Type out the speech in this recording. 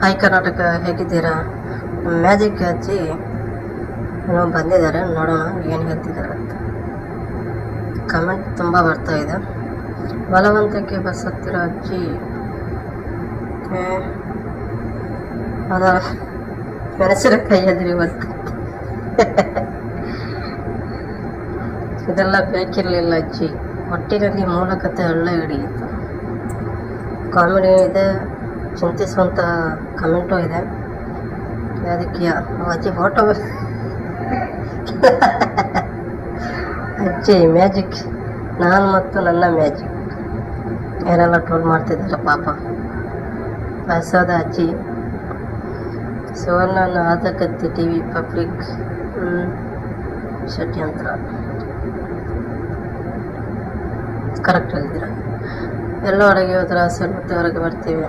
Hi Karnataka ಹೇಗಿದ್ದೀರಾ? Magic ಏನೋ ಬಂದಿದ್ದಾರೆ. ನೋಡೋಣ ಏನು ಹೇಳ್ತಿದ್ದಾರೆ ಅಂತ. ಕಮೆಂಟ್ ತುಂಬ ಬರ್ತಾ ಇದೆ. ಬಲವಂತಕ್ಕೆ ಬಸ್ ಹತ್ತಿರ ಅಜ್ಜಿ ಅದರ ಅದ ಮೆಣಸಿನಕಾಯಿ ಎದ್ರಿ ಇವತ್ತು. ಇದೆಲ್ಲ ಬೇಕಿರಲಿಲ್ಲ ಅಜ್ಜಿ. ಒಟ್ಟಿನಲ್ಲಿ ಮೂಲಕತೆ ಹಳ್ಳ ಹಿಡಿಯಿತು. ಕಾಮಿಡಿ ಇದೆ ಚಿಂತಿಸುವಂಥ ಕಮೆಂಟು ಇದೆ. ಅದಕ್ಕೆ ಅಜ್ಜಿ ಫೋಟೋ ಅಜ್ಜಿ ಮ್ಯಾಜಿಕ್ ನಾನು ಮತ್ತು ನನ್ನ ಮ್ಯಾಜಿಕ್ ಏನೆಲ್ಲ ಟ್ರೋಲ್ ಮಾಡ್ತಿದ್ದಾರೆ ಪಾಪ. ವಯಸ್ಸಾದ ಅಜ್ಜಿ. ಸುವರ್ಣನ ಆದಕತ್ತಿ ಟಿ ವಿ ಪಬ್ಲಿಕ್ ಷಡ್ಯಂತ್ರ. ಕರೆಕ್ಟ್ ಹೇಳ್ತೀರ ಎಲ್ಲ ಹೊರಗೆ ಹೋದ್ರೆ ಹೊರಗೆ ಬರ್ತೀವಿ.